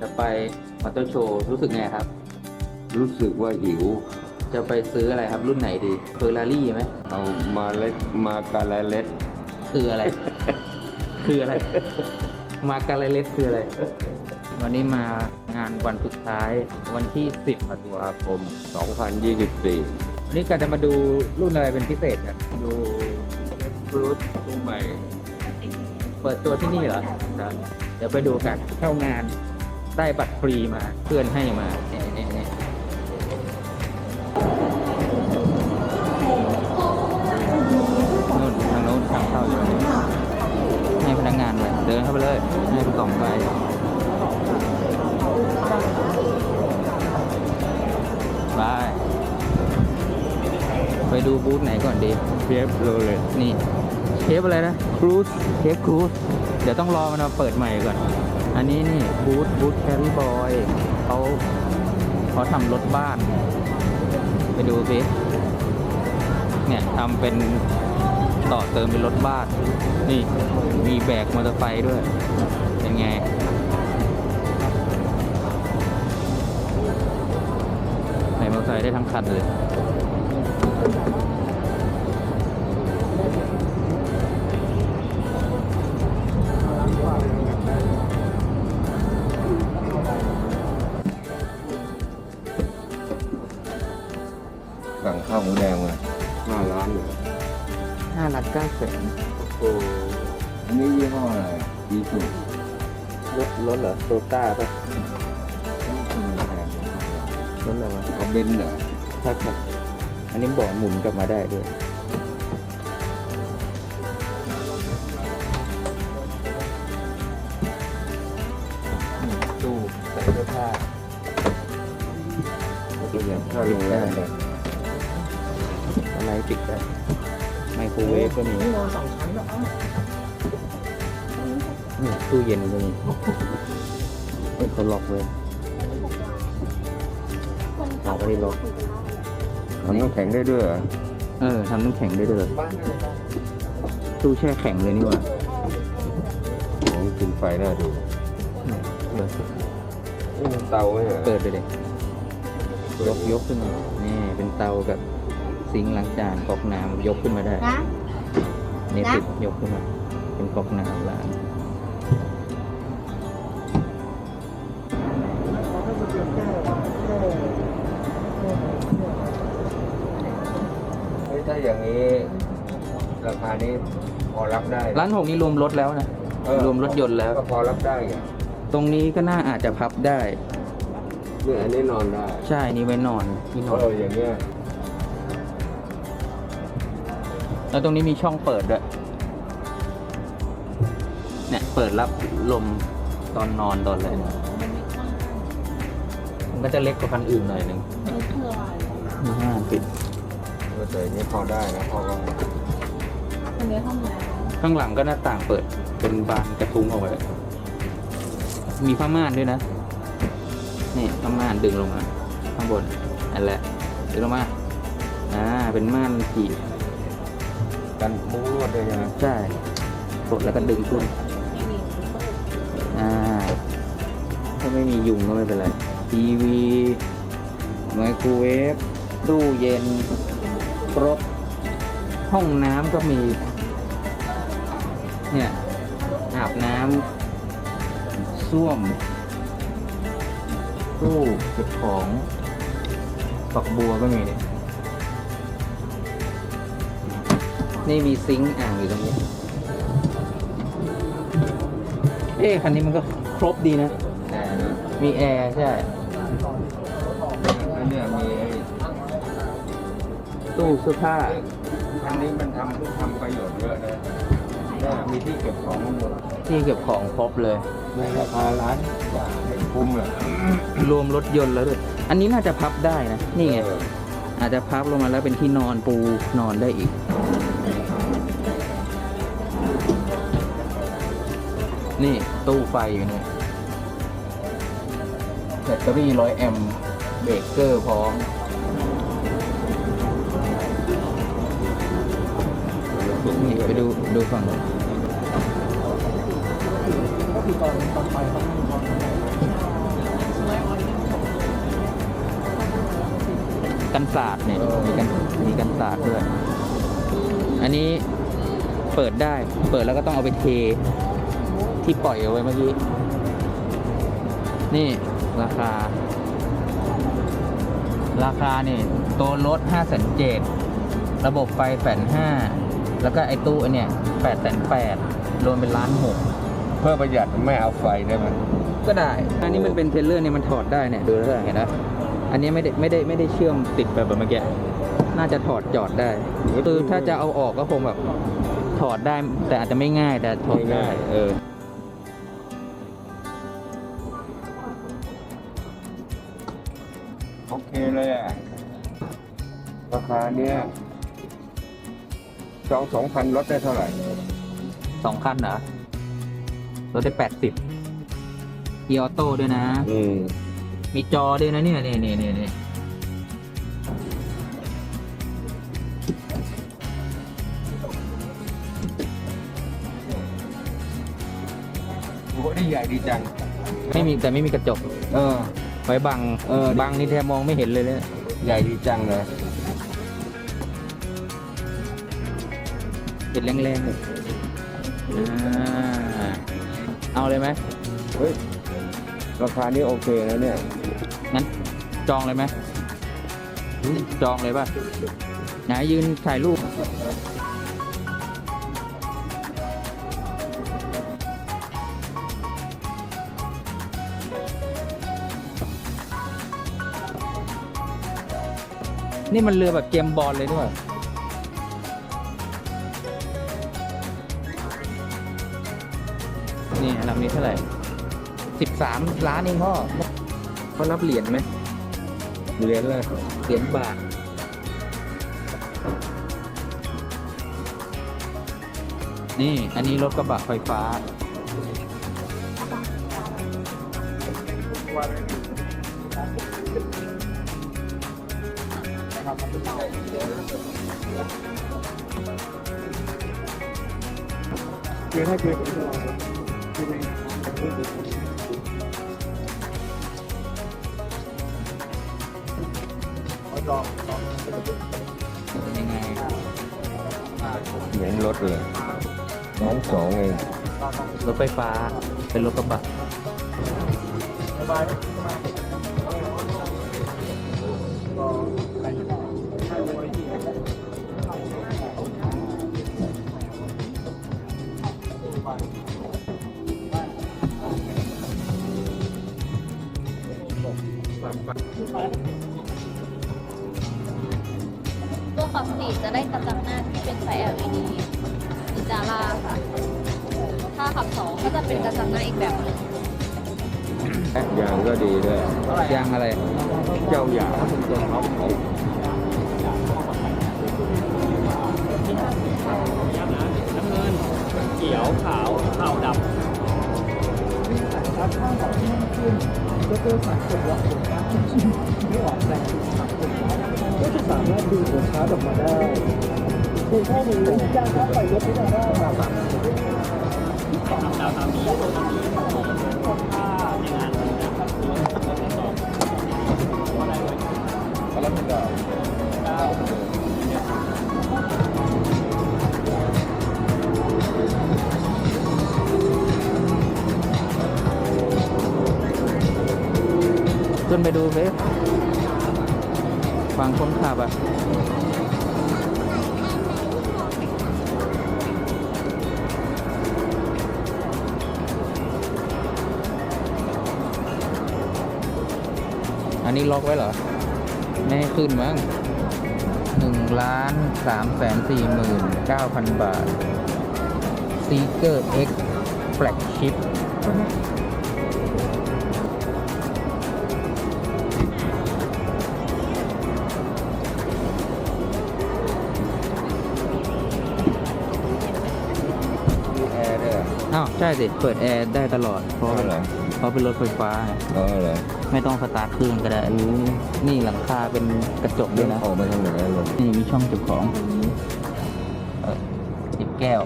จะไปมอเตอร์โชว์รู้สึกไงครับ รู้สึกว่าหิว จะไปซื้ออะไรครับรุ่นไหนดีเฟอร์รารี่ไหมเอามาเล็ดมาการาเล็ดคืออะไร คืออะไร มาการเลสคืออะไร วันนี้มางานวันสุดท้ายวันที่ 10ธันวาคม2024 วันนี้ก็จะมาดูรุ่นอะไรเป็นพิเศษกันดูฟรุตตู้ใหม่ เปิดตัวที่นี่เหรอครับเดี๋ยวไปดูกันเข้างาน ได้บัตรฟรีมาเพื่อนให้มาเนี่ยเนี่ยเนี่ยนู่นทางโน้นทางเข้าอยู่นี้ให้พนักงานเลยเดินเข้าไปเลย ให้กล่องไปไปไปดูบูธไหนก่อนดีเพียบโรเลยนี่เทปอะไรนะครูซเทปครูซเดี๋ยวต้องรอมันมาเปิดใหม่ก่อน อันนี้นี่บูธบูธแครี่บอยเขาเขาทำรถบ้าน ไปดูสิเนี่ยทำเป็นต่อเติมเป็นรถบ้าน นี่มีแบกมอเตอร์ไซค์ด้วย เป็นไงใส่มอเตอร์ไซค์ได้ทั้งคันเลย สั่งข้าวหมูแดงมาหน้าร้านเลยห้าล้านเก้าแสนโอ้อันนี้ยี่ห้ออะไรดีสุดรถรถเหรอโตต้าป่ะแพงรถอะไรวะเอาเบนซ์เหรอใช่ครับอันนี้บอกหมุนกลับมาได้ด้วยนี่ตู้ใส่เสื้อผ้าตัวอย่างข้าวโรงแรม เลยอะไรปิดได้ไมโครเวฟก็มีนี่นอนสองชั้นแล้วเอ้านี่ตู้เย็นก็มีเอ้ยเขาล็อกเลยเขาไม่ได้ล็อกทำน้ำแข็งได้ด้วยเหรอเออทำน้ำแข็งได้ด้วยบ้านอะไรบ้างตู้แช่แข็งเลยนี่หว่าของกินไฟน่าดูนี่มันเตาไหมเหรอเปิดไปเลยยกยกขึ้นมานี่เป็นเตากับ ซิงค์ล้างจานก๊อกน้ำยกขึ้นมาได้ นะนี่นะปิดยกขึ้นมา เป็นก๊อกน้ำล้างเขาให้มาเปลี่ยนแก้วอะเออเออเฮ้ยถ้าอย่างนี้ ราคานี้พอรับได้นะร้านหกนี่รวมรถแล้วนะ เออรวมรถยนต์แล้ว ก็พอรับได้ไงตรงนี้ก็น่าอาจจะพับได้ เนี่ยอันนี้นอนได้ใช่นี่ไว้นอนที่นอน เอออย่างเงี้ย แล้วตรงนี้มีช่องเปิดด้วย เนี่ยเปิดรับลมตอนนอนตอนอะไรมันก็จะเล็กกว่าคันอื่นหน่อยหนึ่งนี่คืออะไรมีห้าปิดก็แต่อย่างนี้พอได้นะพอก็อันนี้ห้องน้ข้างหลังก็หน้าต่างเปิดเป็นบานกระทุ้งเอาไว้มีผ้าม่านด้วยนะ นี่ผ้าม่านดึงลงมาข้างบนนั่นแหละดึงลงมา อ่า เป็นม่านขีด กันมุ้งลวดเลยนะใช่กดแล้วก็ดึงขึ้นำไม่มีเปิดอ่าถ้าไม่มียุงก็ไม่เป็นไรทีวีไมโครเวฟตู้เย็นครบห้องน้ำก็มี เนี่ย อาบน้ำส้วม ตู้เก็บของฝักบัวก็มีเนี่ย นี่มีซิงค์อ่างอยู่ตรงนี้ เอ๊ะคันนี้มันก็ครบดีนะแต่นะมีแอร์ใช่ แล้วเนี่ยมีไอ้ตู้เสื้อผ้า อันนี้มันทำทำประโยชน์เยอะนะเนี่ยมีที่เก็บของทั้งหมดที่เก็บของครบเลย ในราคาล้านกว่าให้คุ้มเลยรวมรถยนต์แล้วด้วย อันนี้น่าจะพับได้นะ นี่ไงเอออาจจะพับลงมาแล้วเป็นที่นอนปูนอนได้อีก นี่ตู้ไฟอยู่นี่แบตเตอรี่ร้อยแอมเบรกเกอร์พร้อมนี่ไปดูดูฝั่งนู้กันสาดเนี่ยมีกันมีกันสาสด้วย อันนี้เปิดได้ เปิดแล้วก็ต้องเอาไปเท ที่ปล่อยเอาไว้เมื่อกี้ นี่ราคา ราคานี่ตัวรถ5 0 0 0ระบบไฟแสนห้าแล้วก็ไอ้ตู้อันเนี่ย8 8 0 0รวมเป็นล้านหกเพื่อประหยัดไม่เอาไฟได้ไหมก็ได้ อันนี้มันเป็นเทรลเลอร์เนี่ยมันถอดได้เนี่ยดูแล้วเห็นนะอันนี้ไม่ได้ไม่ได้ไม่ได้เชื่อมติดแบบเมื่อกี้น่าจะถอดจอดได้คือถ้าจะเอาออกก็คงแบบถอดได้แต่อาจจะไม่ง่ายแต่ถอดได้เออโอ ราคาเนี้ยจองสองพันลดได้เท่าไหร่สองคันเหรอรถได้แปดสิบเกียร์ออโต้ด้วยนะ อืมมีจอด้วยนะเนี่ยเนี่ยเนี่ยเนี่ยเนี่ยโอ้นี่ใหญ่ดีจัง ไม่มีแต่ไม่มีกระจก เออ ไว้บังเออ บังนี่แทบมองไม่เห็นเลยเนี่ยใหญ่ดีจังเลย เป็นแรงๆเลยอ่าเอาเลยไหมเฮ้ย ราคานี้โอเคนะเนี่ย งั้นจองเลยไหมจองเลยป่ะไหนยืนถ่ายรูปนี่มันเรือแบบเกมส์บอลเลยด้วย นี่ลำนี้เท่าไหร่สิบสามล้านเองพ่อเขารับเหรียญไหมเรียนเลยเหรียญบาทนี่ อันนี้รถกระบะไฟฟ้าเดี๋ยวให้เกิด ยังไงเหมือนรถเลยล้านสองเองรถไฟฟ้า เป็นรถกระบะ ตัวขับสี่จะได้กระจังหน้าที่เป็นไฟ LED อิจาร่าค่ะ ถ้าขับสองก็จะเป็นกระจังหน้าอีกแบบหนึ่งยางก็ดีด้วยยางอะไร เจ้าหยาตัวท็อปของ ก็เจอสารกดล็อกผมนะไม่ออกแรงก็จะสามารถดูหัวชาร์จออกมาได้เพียงแค่นี้จ้างค่าไฟรถไม่ได้ครับ ขึ้นไปดูสิฝั่งคนขับอะอันนี้ล็อกไว้เหรอ ไม่ให้ขึ้นมั้งหนึ่งล้านสามแสนสี่หมื่นเก้าพันบาทซีเกอร์ X Flagship มี ใช่สิเปิดแอร์ได้ตลอด เพราะอ๋อเหรอเพราะเป็นรถไฟฟ้าไงอ๋อเหรอไม่ต้องสตาร์ทเครื่องก็ได้ อืมนี่หลังคาเป็นกระจกด้เรื่วอยงนะ ออกมาทางไหนอะลงนี่มีช่องเก็บของเออติดแก้ว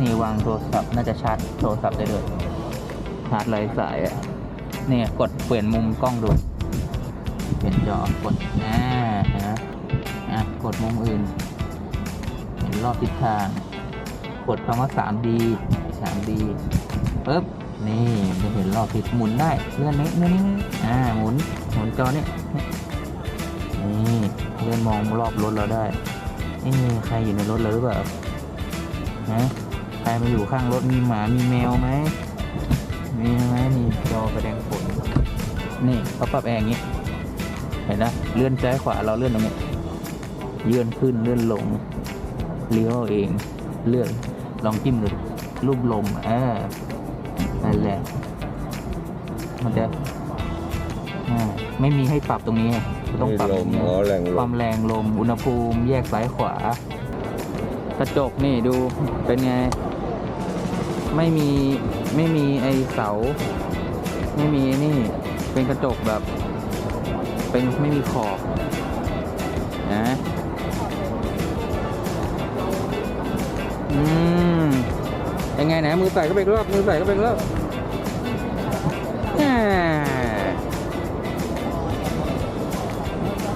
นี่วางโทรศัพท์น่าจะชาร์จโทรศัพท์ได้ด้วยชาร์จไร้สายอะเนี่ยกดเปลี่ยนมุมกล้องดู เปลี่ยนจอกดอ่านะอะกดมุมอื่นเห็นรอบทิศทาง กดคำว่า 3D 3D ปึ๊บนี่จะเห็นรอบทิศหมุนได้เลื่อนนี้เลื่อนนี้อ่าหมุนหมุนจอนี่นี่เลื่อนมองรอบรถเราได้เอ๊ะใครอยู่ในรถเราหรือเปล่านะใครมาอยู่ข้างรถมีหมามีแมวไหมมีไหมนี่จอแสดงผลนี่เขาปรับแอร์อย่างนี้เห็นนะเลื่อนซ้ายขวาเราเลื่อนตรงนี้เลื่อนขึ้นเลื่อนลงเลี้ยวเอาเองเลื่อน ลองจิ้มดูดิรูปลมเออนั่นแหละ มันจะอ่าไม่มีให้ปรับตรงนี้ไงต้องปรับลตรมงนี้อ๋อแรงลความมแรงลม อุณหภูมิแยกซ้ายขวา กระจกนี่ดูเป็นไง ไม่มีไม่มีไอเสา ไม่มีนี่ เป็นกระจกแบบ เป็นไม่มีขอบนะ ยังไงนะมือใส่เข้าไปอีกรอบมือใส่เข้าไปอีกรอบ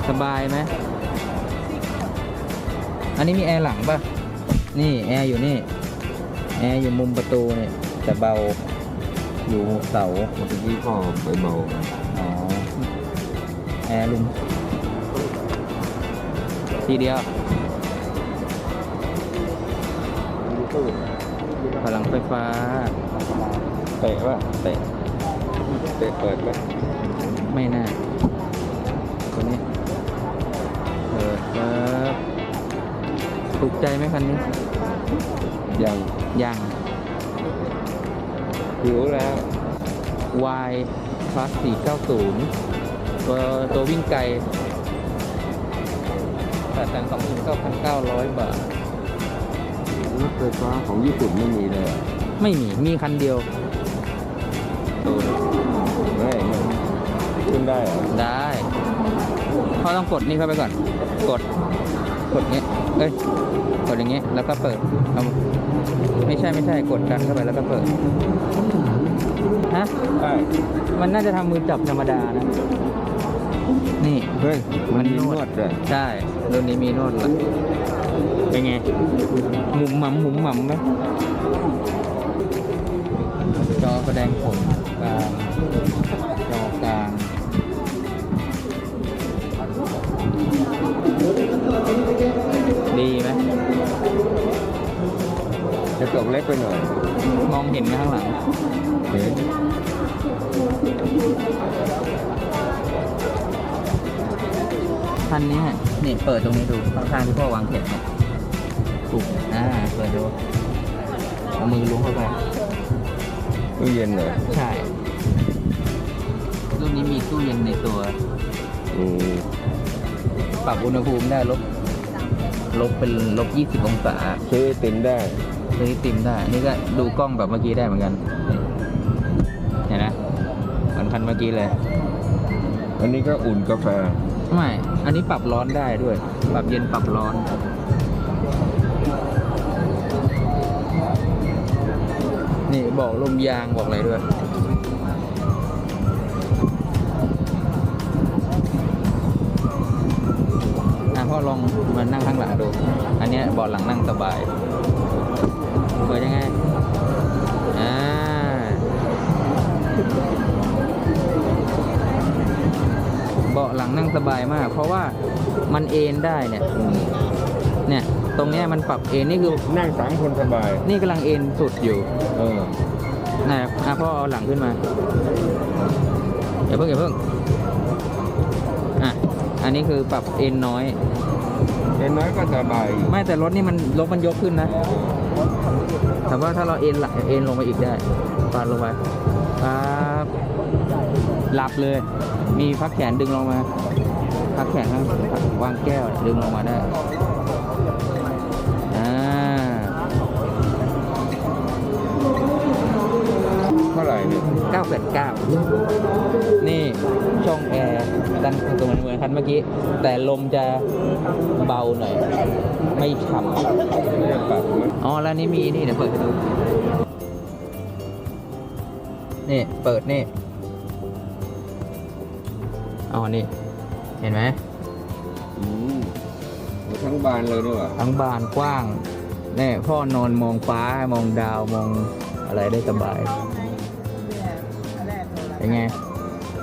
สบายไหมอันนี้มีแอร์หลังป่ะ นี่แอร์อยู่นี่ แอร์อยู่มุมประตูเนี่ยแต่เบาอยู่เสาเมื่อกี้ก็ไปเบาอ๋อ แอร์ลุมทีเดียว พลังไฟฟ้าเตะวะเตะเตะเปิดไหมไม่น่าตัวนี้เปิดครับถูกใจไหมคันนี้ยังยังหิวแล้ว Y plus 490 ตัวตัววิ่งไกล829,900 บาทรถ ไฟฟ้าของญี่ปุ่นไม่มีเลยเหรอไม่มี มีคันเดียวตูนไม่มันขึ้นได้เหรอได้เขาต้องกดนี่เข้าไปก่อน กด กดเงี้ย เอ้ย กดอย่างเงี้ย แล้วก็เปิดเอาไม่ใช่ไม่ใช่ กดกันเข้าไปแล้วก็เปิด ฮะ ได้มันน่าจะทำมือจับธรรมดานะ นี่ เฮ้ยมันมีนวดด้วย ใช่รุ่นนี้มีนวดหลัง เป็นไงหมุมหม่ำหมุมหม่ำไหมจอแสดงผลกลางจอกลางดีไหมจะตกเล็กไปหน่อย มองเห็นไหมข้างหลังเห็นคันนี้ นี่เปิดตรงนี้ดูข้างๆที่พ่อวางแขนเนี่ยถูกอ่าเปิดดูเอามือล้วงเข้าไปตู้เย็นเหรอใช่รุ่นนี้มีตู้เย็นในตัว อืมปรับอุณหภูมิได้ลบลบเป็นลบ 20 องศาซื้อไอติมได้ซื้อไอติมได้ นี่ก็ดูกล้องแบบเมื่อกี้ได้เหมือนกันนี่เห็นไหมเหมือนคันเมื่อกี้เลย อันนี้ก็อุ่นกาแฟ ไม่ อันนี้ปรับร้อนได้ด้วย ปรับเย็นปรับร้อน นี่บอกลมยางบอกอะไรด้วยอะพ่อลองมานั่งข้างหลังดู อันนี้เบาะหลังนั่งสบายเปิดยังไง บาะหลังนั่งสบายมาก เพราะว่ามันเอนได้เนี่ย เนี่ย ตรงเนี้ยมันปรับเอนนี่คือ นั่งสามคนสบาย นี่กำลังเอนสุดอยู่เออนะอะพ่อเอาหลังขึ้นมาอย่าเพิ่งอย่าเพิ่งอะอันนี้คือปรับเอนน้อยเป็นน้อยก็สบายอยู่ไม่แต่รถนี่มันรถมันยกขึ้นนะแต่ว่าถ้าเราเอนหลังเอนลงไปอีกได้ปาดลงไปปั๊บ หลับเลย มีพักแขนดึงลงมา พักแขนข้างวางแก้วดึงลงมาได้อ่าเท่าไหร่เนี่ย989 นี่ช่องแอร์ดันตัวเหมือนเหมือนคันเมื่อกี้ แต่ลมจะเบาหน่อย ไม่ฉ่ำไม่ได้ปรับนะอ๋อ แล้วนี่มีนี่เดี๋ยวเปิดให้ดู นี่ เปิดนี่ อ๋อนี่ เห็นไหมอืมโอ้ทั้งบานเลยด้วยว่ะทั้งบานกว้างแน่พ่อนอนมองฟ้ามองดาวมองอะไรได้สบายเป็นไง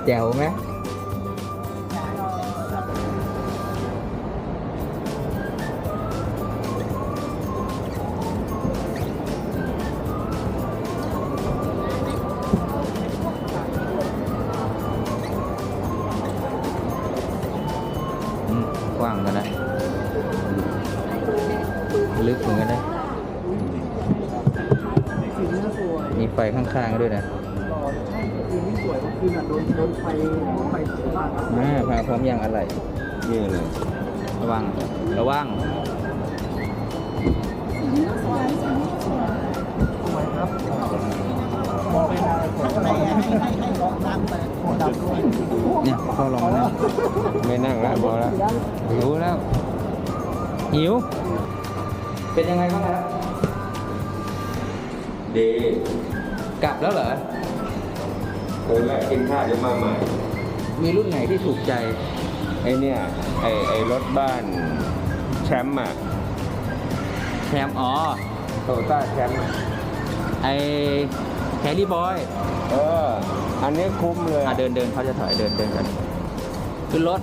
แจ๋วไหม ข้างๆด้วยนะหล่อใช่สีนี้สวยก็คือน่ะโดนโดนไฟไฟสวยมากครับอ่าพาพร้อมยังอะไรนี่เลยระวังระวังสวยครับมองไปทางไหนให้ให้ให้ลองน้ำไปโคดำด้วยเนี่ยเข้าลองมานั่งไม่นั่งแล้วพอแล้วหิวแล้วหิว เป็นยังไงบ้างครับดี กลับแล้วเหรอเออแล้วกินข้าวเดี๋ยวมาใหม่ มีรุ่นไหนที่ถูกใจ ไอเนี่ย ไอไอรถบ้านแชมป์อะแคมอ๋อ โตต้าแชมป์อะไอแคลรี่บอยเออ อันนี้คุ้มเลยอะเดินเดินเขาจะถอยเดินเดินกันขึ้นรถ